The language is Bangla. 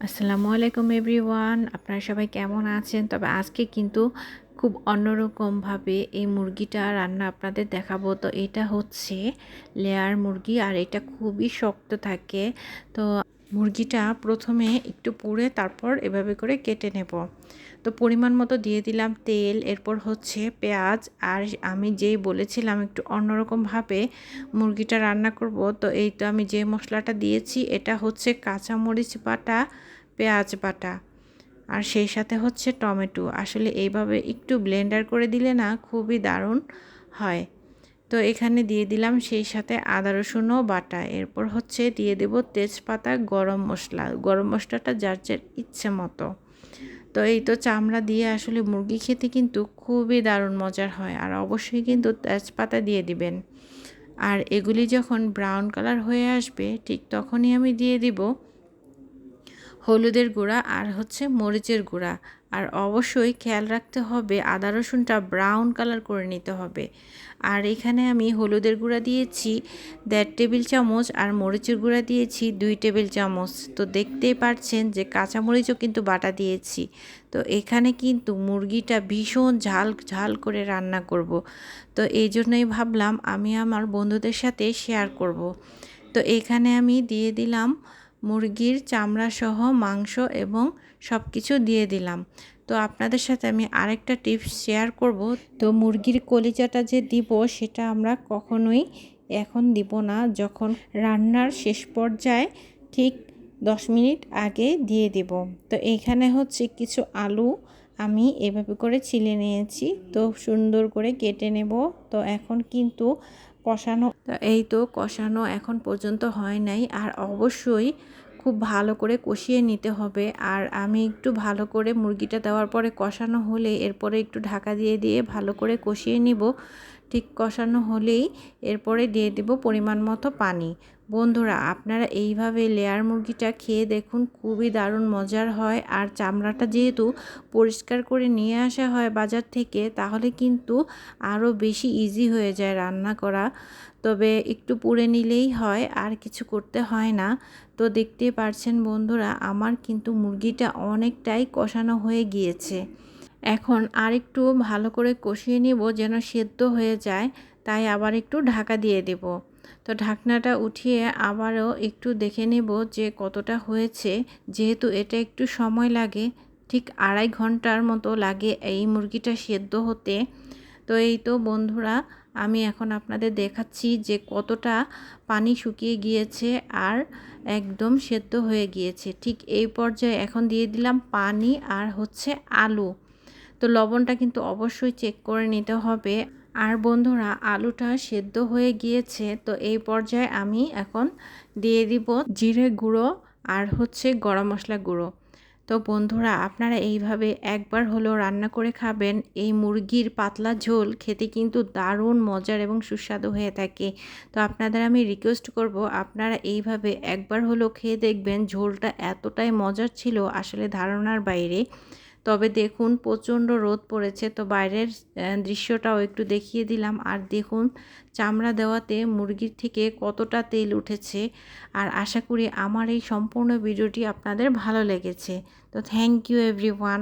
আসসালামু আলাইকুম এভরিওয়ান। আপনারা সবাই কেমন আছেন? তবে আজকে কিন্তু খুব অন্যরকমভাবে এই মুরগিটা রান্না আপনাদের দেখাবো। তো এটা হচ্ছে লেয়ার মুরগি আর এটা খুবই শক্ত থাকে। তো মুরগিটা প্রথমে একটু পুড়ে তারপর এভাবে করে কেটে নেব। তো পরিমাণ মতো দিয়ে দিলাম তেল, এরপর হচ্ছে পেঁয়াজ, আর আমি যেই বলেছিলাম একটু অন্যরকমভাবে মুরগিটা রান্না করব, তো এই তো আমি যে মশলাটা দিয়েছি, এটা হচ্ছে কাঁচামরিচ বাটা, পেঁয়াজ বাটা, আর সেই সাথে হচ্ছে টমেটো। আসলে এইভাবে একটু ব্লেন্ডার করে দিলে না খুবই দারুণ হয়। তো এখানে দিয়ে দিলাম সেই সাথে আদা রসুনও বাটা। এরপর হচ্ছে দিয়ে দেব তেজপাতা, গরম মশলা। গরম মশলাটা যার যার ইচ্ছে মতো। তো এই তো চামড়া দিয়ে আসলে মুরগি খেতে কিন্তু খুবই দারুণ মজার হয়। আর অবশ্যই কিন্তু তেজপাতা দিয়ে দিবেন। আর এগুলি যখন ব্রাউন কালার হয়ে আসবে, ঠিক তখনই আমি দিয়ে দিব হলুদের গুঁড়া আর হচ্ছে মরিচের গুঁড়া। আর অবশ্যই খেয়াল রাখতে হবে আদা রসুনটা ব্রাউন কালার করে নিতে হবে। আর এখানে আমি হলুদের গুঁড়া দিয়েছি, দেড় টেবিল চামচ, আর মরিচের গুঁড়া দিয়েছি দুই টেবিল চামচ। তো দেখতেই পাচ্ছেন যে কাঁচামরিচও কিন্তু বাটা দিয়েছি। তো এখানে কিন্তু মুরগিটা ভীষণ ঝাল ঝাল করে রান্না করব। তো এই জন্যই ভাবলাম আমি আমার বন্ধুদের সাথে শেয়ার করব। তো এখানে আমি দিয়ে দিলাম মুরগির চামড়া সহ মাংস এবং সব কিছু দিয়ে দিলাম। তো আপনাদের সাথে আমি আরেকটা টিপস শেয়ার করব। তো মুরগির কলিজাটা যে দিব, সেটা আমরা কখনোই এখন দিব না। যখন রান্নার শেষ পর্যায়ে ঠিক দশ মিনিট আগে দিয়ে দিব। তো এইখানে হচ্ছে কিছু আলু আমি এভাবে করে ছিলে নিয়েছি। তো সুন্দর করে কেটে নেব। তো এখন কিন্তু কষানো এই তো কষানো এখন পর্যন্ত হয় নাই। আর অবশ্যই খুব ভালো করে কষিয়ে নিতে হবে। আর আমি একটু ভালো করে মুরগিটা দেওয়ার পরে কষানো হলে এরপরে একটু ঢাকা দিয়ে দিয়ে ভালো করে কষিয়ে নিব। ঠিক কষানো হলেই এরপরে দিয়ে দেব পরিমাণ মতো পানি। বন্ধুরা, আপনারা এইভাবে লেয়ার মুরগিটা খেয়ে দেখুন, খুবই দারুণ মজার হয়। আর চামড়াটা যেহেতু পরিষ্কার করে নিয়ে আসা হয় বাজার থেকে, তাহলে কিন্তু আরও বেশি ইজি হয়ে যায় রান্না করা। তবে একটু পুড়ে নিলেই হয়, আর কিছু করতে হয় না। তো দেখতে পারছেন বন্ধুরা, আমার কিন্তু মুরগিটা অনেকটাই কষানো হয়ে গিয়েছে। এখন আর একটু ভালো করে কষিয়ে নিব যেন সেদ্ধ হয়ে যায়, তাই আবার একটু ঢাকা দিয়ে দেব। তো ঢাকনাটা উঠিয়ে আবারও একটু দেখে নেব যে কতটা হয়েছে, যেহেতু এটা একটু সময় লাগে, ঠিক আড়াই ঘণ্টার মতো লাগে এই মুরগিটা সেদ্ধ হতে। তো এই তো বন্ধুরা, আমি এখন আপনাদের দেখাচ্ছি যে কতটা পানি শুকিয়ে গিয়েছে আর একদম সেদ্ধ হয়ে গিয়েছে। ঠিক এই পর্যায়ে এখন দিয়ে দিলাম পানি আর হচ্ছে আলু। তো লবণটা কিন্তু অবশ্যই চেক করে নিতে হবে। আর বন্ধুরা, আলুটা সেদ্ধ হয়ে গিয়েছে, তো এই পর্যায়ে আমি এখন দিয়ে দিব জিরে গুঁড়ো আর হচ্ছে গরম মশলা গুঁড়ো। তো বন্ধুরা, আপনারা এইভাবে একবার হলেও রান্না করে খাবেন। এই মুরগির পাতলা ঝোল খেতে কিন্তু দারুণ মজার এবং সুস্বাদু হয়ে থাকে। তো আপনাদের আমি রিকোয়েস্ট করব, আপনারা এইভাবে একবার হলেও খেয়ে দেখবেন ঝোলটা এতটাই মজার ছিল, আসলে ধারণার বাইরে। তবে দেখুন, প্রচণ্ড রোদ পড়েছে। তো বাইরের দৃশ্যটাও একটু দেখিয়ে দিলাম। আর দেখুন, চামড়া দেওয়াতে মুরগির থেকে কতটা তেল উঠেছে। আর আশা করি আমার এই সম্পূর্ণ ভিডিওটি আপনাদের ভালো লেগেছে। তো থ্যাংক ইউ, এভরিওয়ান।